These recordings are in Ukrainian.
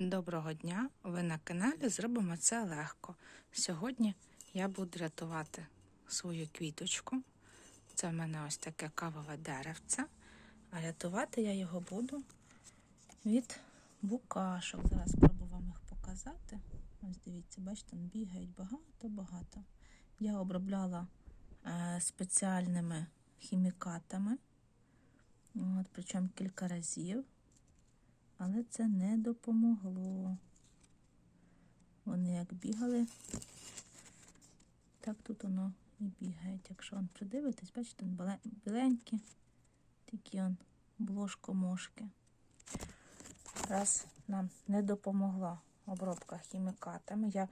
Доброго дня! Ви на каналі Зробимо це легко. Сьогодні я буду рятувати свою квіточку. Це в мене ось таке кавове деревце. А рятувати я його буду від букашок. Зараз спробую вам їх показати. Ось дивіться, бачите, бігають багато-багато. Я обробляла е, спеціальними хімікатами, от, причому кілька разів але це не допомогло. Вони як бігали, так тут воно і бігає. Якщо он придивитись, бачите, біленькі, такі он блошко-мошки. Раз нам не допомогла обробка хімікатами, я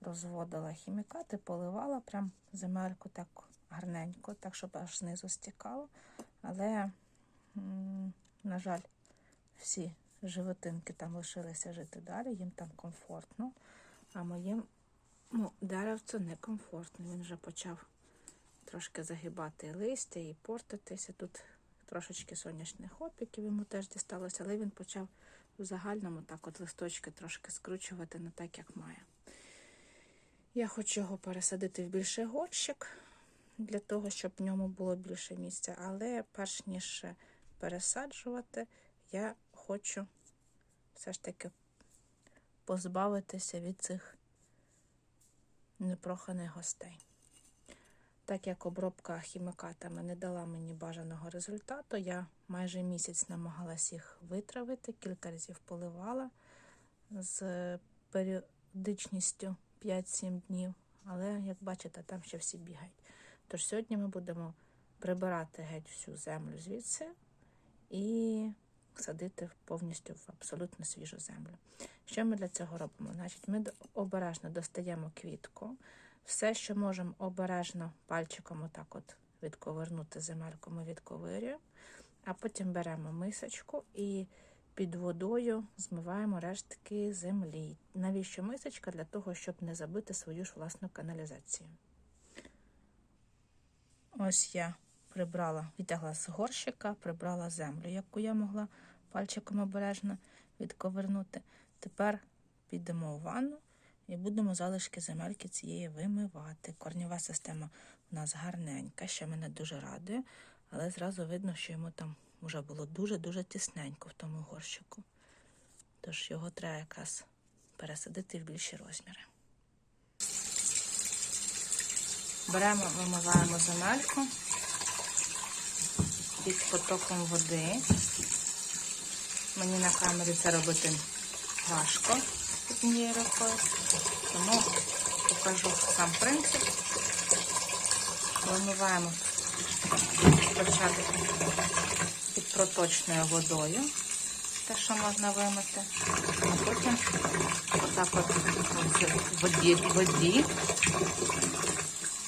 розводила хімікати, поливала прям земельку так гарненько, так, щоб аж знизу стікало. Але, на жаль, всі животинки там лишилися жити далі, їм там комфортно, а моїм ну, деревцю некомфортно. Він вже почав трошки загибати листя і портитися. Тут трошечки сонячних опіків йому теж дісталося, але він почав в загальному так от листочки трошки скручувати не так, як має. Я хочу його пересадити в більший горщик, для того, щоб в ньому було більше місця. Але перш ніж пересаджувати, я хочу все ж таки позбавитися від цих непроханих гостей. Так як обробка хімікатами не дала мені бажаного результату, я майже місяць намагалась їх витравити, кілька разів поливала з періодичністю 5-7 днів. Але, як бачите, там ще всі бігають. Тож сьогодні ми будемо прибирати геть всю землю звідси і садити повністю в абсолютно свіжу землю. Що ми для цього робимо? Значить, Ми обережно достаємо квітку, все, що можемо обережно пальчиком отак от відковернути земельку, ми відковирюємо, а потім беремо мисочку і під водою змиваємо рештки землі. Навіщо мисочка? Для того, щоб не забити свою ж власну каналізацію. Ось я прибрала, відтягла з горщика, прибрала землю, яку я могла пальчиком обережно відковернути. Тепер підемо у ванну і будемо залишки земельки цієї вимивати. Корнєва система у нас гарненька, ще мене дуже радує, але зразу видно, що йому там вже було дуже-дуже тісненько в тому горщику. Тож його треба якраз пересадити в більші розміри. Беремо, вимиваємо земельку під потоком води. Мені на камері це робити важко однією рукою, тому покажу сам принцип. Вимиваємо спочатку під проточною водою, те, що можна вимити, а потім отак от воді, воді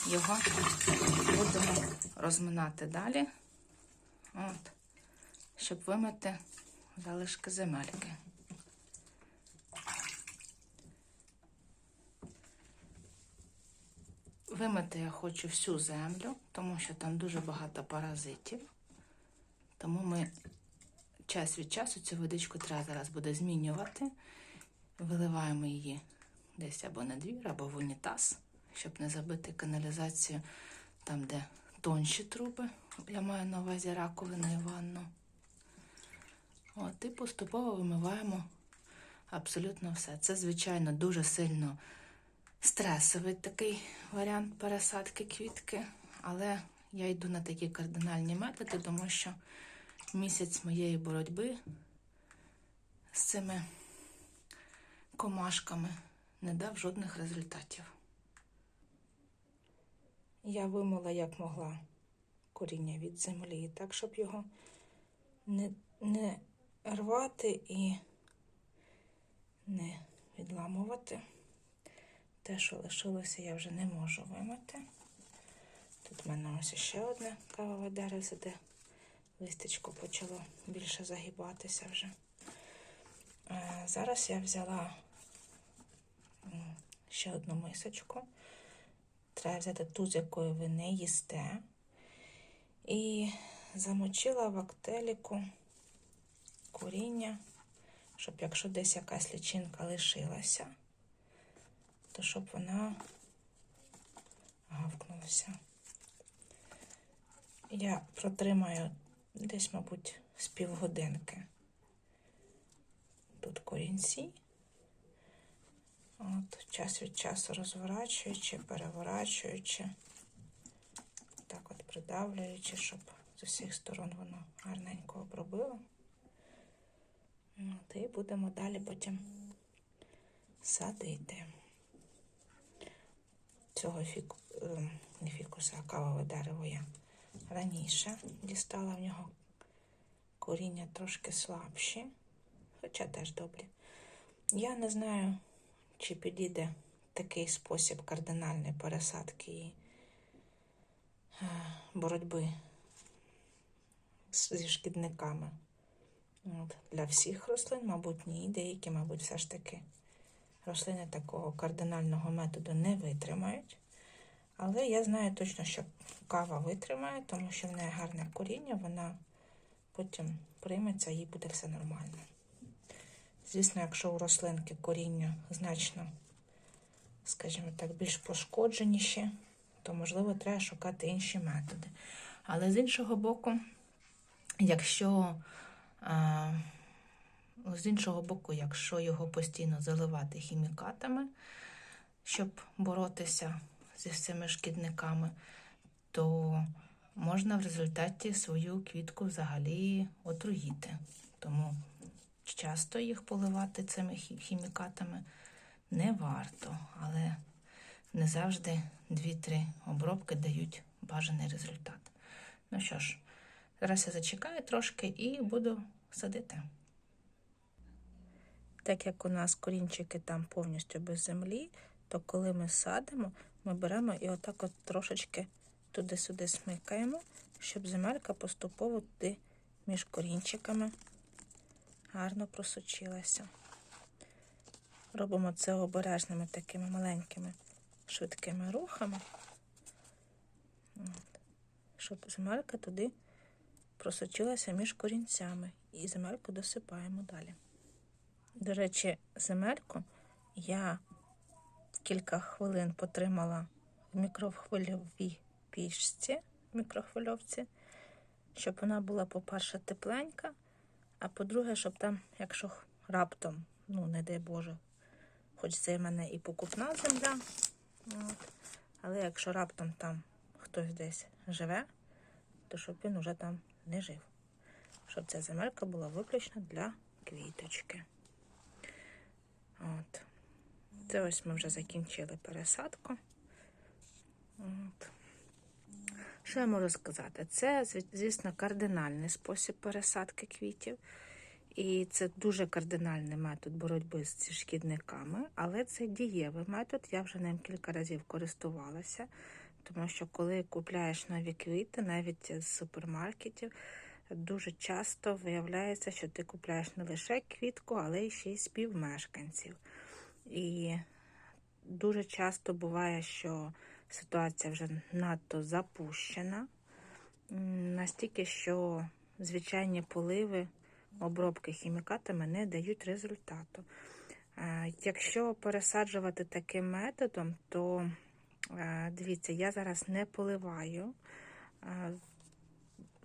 його будемо розминати далі, от, щоб вимити залишки земельки. Вимити я хочу всю землю, тому що там дуже багато паразитів. Тому ми час від часу цю водичку треба зараз буде змінювати. Виливаємо її десь або на двір, або в унітаз, щоб не забити каналізацію там, де тонші труби. Я маю на увазі раковину і ванну. От, І поступово вимиваємо абсолютно все. Це, звичайно, дуже сильно стресовий такий варіант пересадки квітки, але я йду на такі кардинальні методи, тому що місяць моєї боротьби з цими комашками не дав жодних результатів. Я вимила як могла коріння від землі, так, щоб його не, не рвати і не відламувати. Те, що лишилося, я вже не можу вимити. Тут в мене ось ще одне кавове дерево, де листечко почало більше загибатися вже. Е, зараз я взяла ще одну мисочку. Треба взяти ту, з якою ви не їсте. І замочила в актеліку коріння щоб якщо десь якась лічинка лишилася, то щоб вона гавкнулася. Я протримаю десь, мабуть, з півгодинки тут корінці. От, час від часу розворачуючи, переворачуючи, так от придавлюючи, щоб з усіх сторон воно гарненько обробило. От, і будемо далі потім садити. Цього фіку, е, не фікуса, а кавове дерево я раніше дістала в нього коріння трошки слабші, хоча теж добрі. Я не знаю, чи підійде такий спосіб кардинальної пересадки і е, боротьби зі шкідниками. От. Для всіх рослин, мабуть, ні. Деякі, мабуть, все ж таки рослини такого кардинального методу не витримають. Але я знаю точно, що кава витримає, тому що в неї гарне коріння, вона потім прийметься і буде все нормально. Звісно, якщо у рослинки коріння значно, скажімо так, більш пошкодженіші, то, можливо, треба шукати інші методи. Але з іншого боку, якщо з іншого боку, якщо його постійно заливати хімікатами, щоб боротися зі цими шкідниками, то можна в результаті свою квітку взагалі отруїти. Тому часто їх поливати цими хімікатами не варто, але не завжди 2-3 обробки дають бажаний результат. Ну що ж, зараз я зачекаю трошки і буду садити. Так як у нас корінчики там повністю без землі, то коли ми садимо, ми беремо і отак от трошечки туди-сюди смикаємо, щоб земелька поступово туди між корінчиками гарно просочилася. Робимо це обережними такими маленькими швидкими рухами, щоб земелька туди просочилася між корінцями. І земельку досипаємо далі. До речі, земельку я кілька хвилин потримала в мікрохвильовій пічці, мікрохвильовці, щоб вона була, по-перше, тепленька, а по-друге, щоб там, якщо раптом, ну, не дай Боже, хоч це в мене і покупна земля, от, але якщо раптом там хтось десь живе, то щоб він уже там не жив. Щоб ця земелька була виключно для квіточки. От. Це ось ми вже закінчили пересадку. От. Що я можу сказати? Це, звісно, кардинальний спосіб пересадки квітів. І це дуже кардинальний метод боротьби з шкідниками, але це дієвий метод. Я вже ним кілька разів користувалася, тому що коли купляєш нові квіти, навіть з супермаркетів, дуже часто виявляється, що ти купляєш не лише квітку, але й ще й співмешканців. І дуже часто буває, що ситуація вже надто запущена, настільки, що звичайні поливи, обробки хімікатами не дають результату. Е, Якщо пересаджувати таким методом, то е, дивіться, я зараз не поливаю. Е,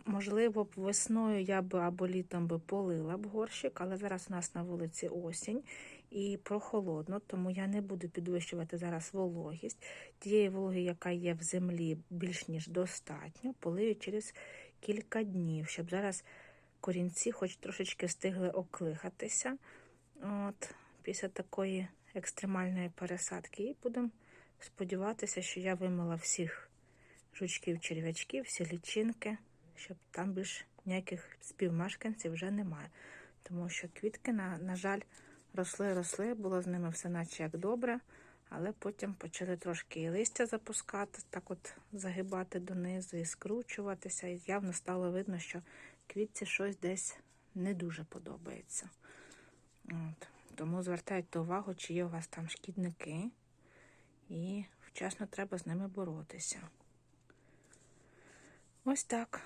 Можливо, б весною я би або літом би полила б горщик, але зараз у нас на вулиці осінь і прохолодно, тому я не буду підвищувати зараз вологість. Тієї вологи, яка є в землі, більш ніж достатньо, полию через кілька днів, щоб зараз корінці хоч трошечки встигли оклихатися. От, після такої екстремальної пересадки. І будемо сподіватися, що я вимила всіх жучків, черв'ячків, всі лічинки, щоб там більш ніяких співмешканців вже немає. Тому що квітки, на, на жаль, росли, росли, було з ними все наче як добре, але потім почали трошки і листя запускати, так от загибати донизу і скручуватися. І явно стало видно, що квітці щось десь не дуже подобається. От. Тому звертайте увагу, чи є у вас там шкідники, і вчасно треба з ними боротися. Ось так.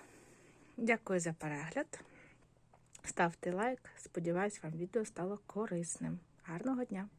Дякую за перегляд. Ставте лайк. Сподіваюсь, вам відео стало корисним. Гарного дня!